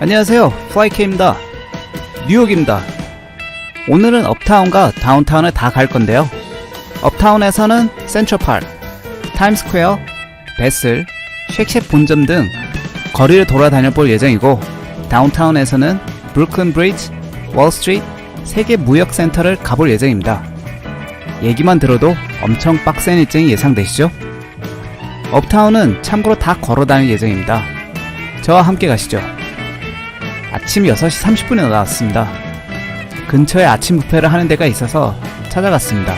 안녕하세요. 플라이케입니다. 뉴욕입니다. 오늘은 업타운과 다운타운을 다 갈 건데요. 업타운에서는 센트럴파크, 타임스퀘어, 베슬, 쉑쉑 본점 등 거리를 돌아다녀 볼 예정이고 다운타운에서는 브루클린 브리지, 월스트리트, 세계 무역센터를 가볼 예정입니다. 얘기만 들어도 엄청 빡센 일정이 예상되시죠? 업타운은 참고로 다 걸어 다닐 예정입니다. 저와 함께 가시죠. 아침 6시 30분에 나왔습니다. 근처에 아침 뷔페를 하는 데가 있어서 찾아갔습니다.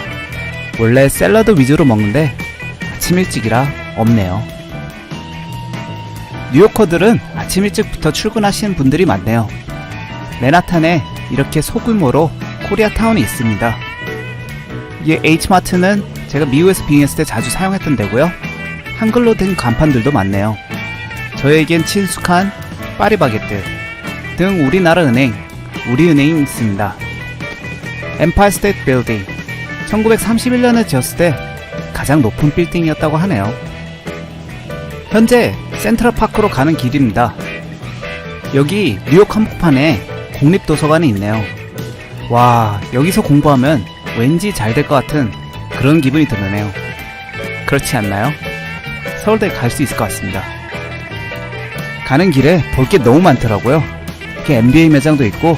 원래 샐러드 위주로 먹는데 아침 일찍이라 없네요. 뉴요커들은 아침 일찍부터 출근하시는 분들이 많네요. 맨하탄에 이렇게 소규모로 코리아타운이 있습니다. 이 H마트는 제가 미국에서 빙했을 때 자주 사용했던 데고요. 한글로 된 간판들도 많네요. 저에겐 친숙한 파리바게뜨 등 우리나라 은행, 우리은행이 있습니다. 엠파이 스테이트 빌딩 1931년에 지었을 때 가장 높은 빌딩이었다고 하네요. 현재 센트럴 파크로 가는 길입니다. 여기 뉴욕 한복판에 국립도서관이 있네요. 와, 여기서 공부하면 왠지 잘 될 것 같은 그런 기분이 드네요. 그렇지 않나요? 서울대 갈 수 있을 것 같습니다. 가는 길에 볼 게 너무 많더라고요. 이렇게 NBA 매장도 있고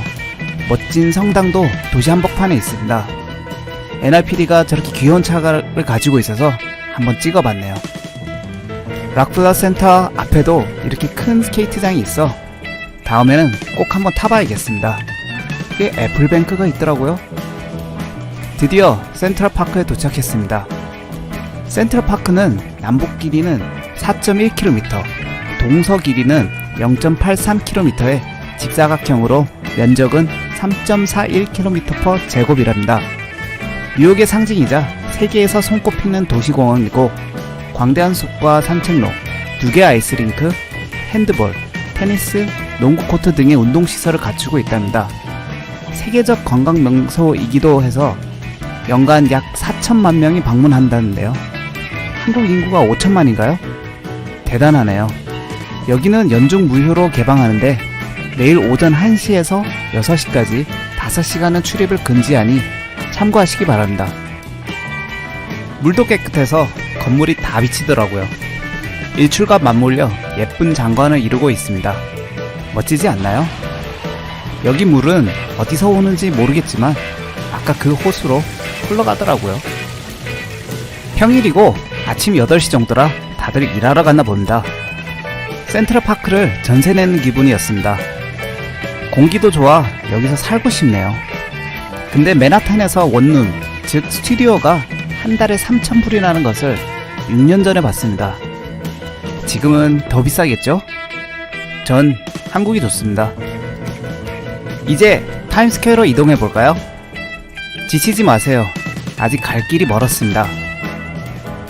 멋진 성당도 도시 한복판에 있습니다. NRPD가 저렇게 귀여운 차를 가지고 있어서 한번 찍어봤네요. 락플라 센터 앞에도 이렇게 큰 스케이트장이 있어 다음에는 꼭 한번 타봐야겠습니다. 이게 애플뱅크가 있더라고요. 드디어 센트럴파크에 도착했습니다. 센트럴파크는 남북 길이는 4.1km, 동서 길이는 0.83km의 직사각형으로 면적은 3.41km 제곱이랍니다. 뉴욕의 상징이자 세계에서 손꼽히는 도시공원이고 광대한 숲과 산책로, 두 개 아이스링크, 핸드볼, 테니스, 농구 코트 등의 운동 시설을 갖추고 있답니다. 세계적 관광 명소이기도 해서 연간 약 4천만 명이 방문한다는데요. 한국 인구가 5천만인가요? 대단하네요. 여기는 연중 무휴로 개방하는데 내일 오전 1시에서 6시까지 5시간은 출입을 금지하니 참고하시기 바랍니다. 물도 깨끗해서 건물이 다 비치더라고요. 일출과 맞물려 예쁜 장관을 이루고 있습니다. 멋지지 않나요? 여기 물은 어디서 오는지 모르겠지만 아까 그 호수로 흘러가더라고요. 평일이고 아침 8시 정도라 다들 일하러 갔나 봅니다. 센트럴파크를 전세 내는 기분이었습니다. 공기도 좋아 여기서 살고 싶네요. 근데 맨하탄에서 원룸, 즉 스튜디오가 한 달에 3,000불이라는 것을 6년 전에 봤습니다. 지금은 더 비싸겠죠? 전 한국이 좋습니다. 이제 타임스퀘어로 이동해 볼까요? 지치지 마세요. 아직 갈 길이 멀었습니다.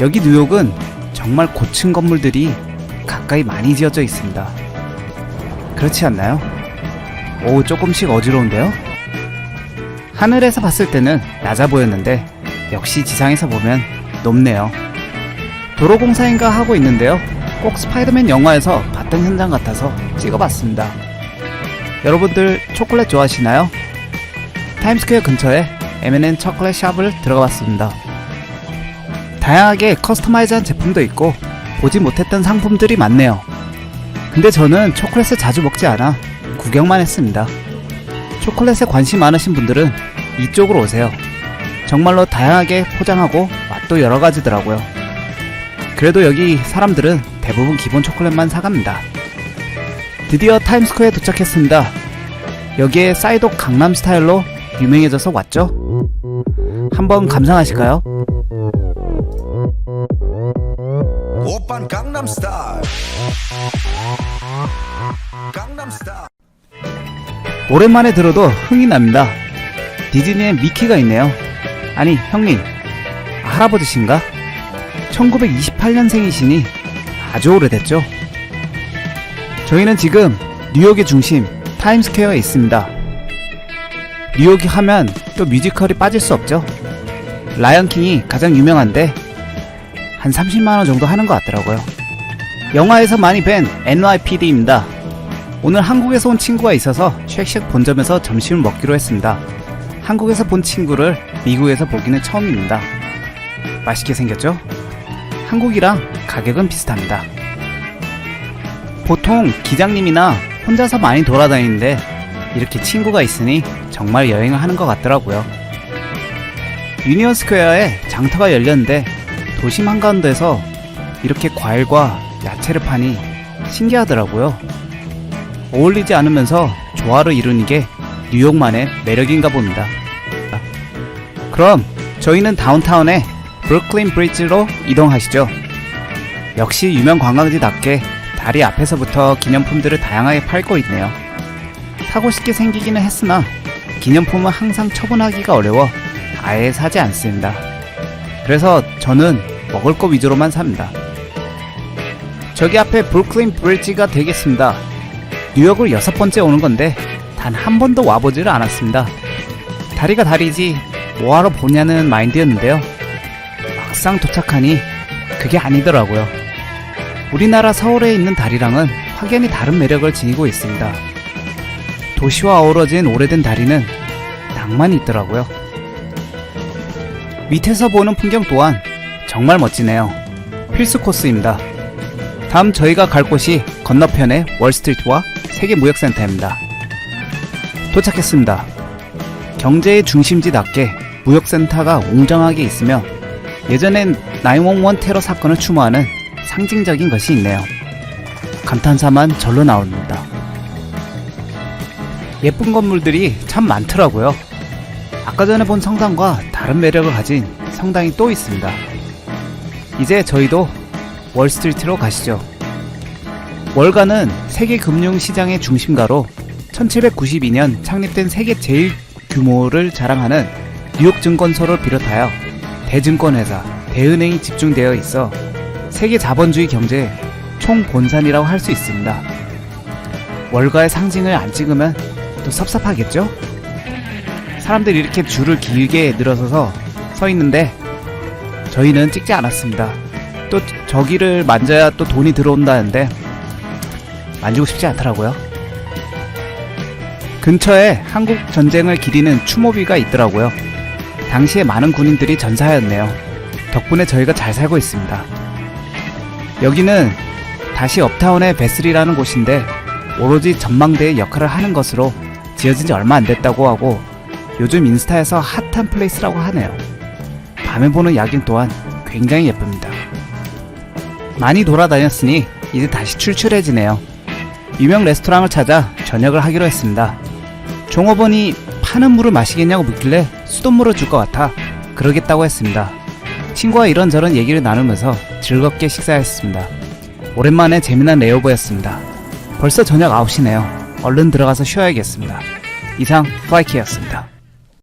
여기 뉴욕은 정말 고층 건물들이 가까이 많이 지어져 있습니다. 그렇지 않나요? 오, 조금씩 어지러운데요? 하늘에서 봤을 때는 낮아 보였는데 역시 지상에서 보면 높네요. 도로공사인가 하고 있는데요. 꼭 스파이더맨 영화에서 봤던 현장 같아서 찍어봤습니다. 여러분들 초콜릿 좋아하시나요? 타임스퀘어 근처에 M&M 초콜릿 샵을 들어가 봤습니다. 다양하게 커스터마이즈한 제품도 있고 보지 못했던 상품들이 많네요. 근데 저는 초콜릿을 자주 먹지 않아 구경만 했습니다. 초콜릿에 관심 많으신 분들은 이쪽으로 오세요. 정말로 다양하게 포장하고 맛도 여러 가지더라고요. 그래도 여기 사람들은 대부분 기본 초콜릿만 사갑니다. 드디어 타임스퀘어에 도착했습니다. 여기에 사이도 강남 스타일로 유명해져서 왔죠? 한번 감상하실까요? 오빤 강남 스타일 강남스타일 오랜만에 들어도 흥이 납니다. 디즈니에 미키가 있네요. 아니, 형님. 할아버지신가? 1928년생이시니 아주 오래됐죠? 저희는 지금 뉴욕의 중심 타임스퀘어에 있습니다. 뉴욕이 하면 또 뮤지컬이 빠질 수 없죠? 라이언킹이 가장 유명한데 한 30만원 정도 하는 것 같더라고요. 영화에서 많이 뵌 NYPD입니다. 오늘 한국에서 온 친구가 있어서 쉑쉑 본점에서 점심을 먹기로 했습니다. 한국에서 본 친구를 미국에서 보기는 처음입니다. 맛있게 생겼죠? 한국이랑 가격은 비슷합니다. 보통 기장님이나 혼자서 많이 돌아다니는데 이렇게 친구가 있으니 정말 여행을 하는 것 같더라고요. 유니언 스퀘어에 장터가 열렸는데 도심 한가운데서 이렇게 과일과 야채를 파니 신기하더라고요. 어울리지 않으면서 조화를 이루는 게 뉴욕만의 매력인가 봅니다. 그럼 저희는 다운타운의 브루클린 브리지로 이동하시죠. 역시 유명 관광지답게 다리 앞에서부터 기념품들을 다양하게 팔고 있네요. 사고 싶게 생기기는 했으나 기념품은 항상 처분하기가 어려워 아예 사지 않습니다. 그래서 저는 먹을 거 위주로만 삽니다. 저기 앞에 브루클린 브리지가 되겠습니다. 뉴욕을 여섯 번째 오는 건데 단 한 번도 와보지를 않았습니다. 다리가 다리지 뭐하러 보냐는 마인드였는데요. 막상 도착하니 그게 아니더라고요. 우리나라 서울에 있는 다리랑은 확연히 다른 매력을 지니고 있습니다. 도시와 어우러진 오래된 다리는 낭만이 있더라고요. 밑에서 보는 풍경 또한 정말 멋지네요. 필수 코스입니다. 다음 저희가 갈 곳이 건너편의 월스트리트와 세계무역센터입니다. 도착했습니다. 경제의 중심지답게 무역센터가 웅장하게 있으며 예전엔 911 테러 사건을 추모하는 상징적인 것이 있네요. 감탄사만 절로 나옵니다. 예쁜 건물들이 참 많더라고요. 아까 전에 본 성당과 다른 매력을 가진 성당이 또 있습니다. 이제 저희도 월스트리트로 가시죠. 월가는 세계 금융시장의 중심가로 1792년 창립된 세계 제일 규모를 자랑하는 뉴욕 증권소를 비롯하여 대증권회사, 대은행이 집중되어 있어 세계 자본주의 경제의 총본산이라고 할 수 있습니다. 월가의 상징을 안 찍으면 또 섭섭하겠죠? 사람들이 이렇게 줄을 길게 늘어서서 서 있는데 저희는 찍지 않았습니다. 또 저기를 만져야 또 돈이 들어온다는데 만지고 싶지 않더라고요. 근처에 한국 전쟁을 기리는 추모비가 있더라고요. 당시에 많은 군인들이 전사하였네요. 덕분에 저희가 잘 살고 있습니다. 여기는 다시 업타운의 베슬이라는 곳인데 오로지 전망대의 역할을 하는 것으로 지어진 지 얼마 안 됐다고 하고 요즘 인스타에서 핫한 플레이스라고 하네요. 밤에 보는 야경 또한 굉장히 예쁩니다. 많이 돌아다녔으니 이제 다시 출출해지네요. 유명 레스토랑을 찾아 저녁을 하기로 했습니다. 종업원이 파는 물을 마시겠냐고 묻길래 수돗물을 줄 것 같아 그러겠다고 했습니다. 친구와 이런저런 얘기를 나누면서 즐겁게 식사했습니다. 오랜만에 재미난 레이오버였습니다. 벌써 저녁 9시네요. 얼른 들어가서 쉬어야겠습니다. 이상 플라이키였습니다.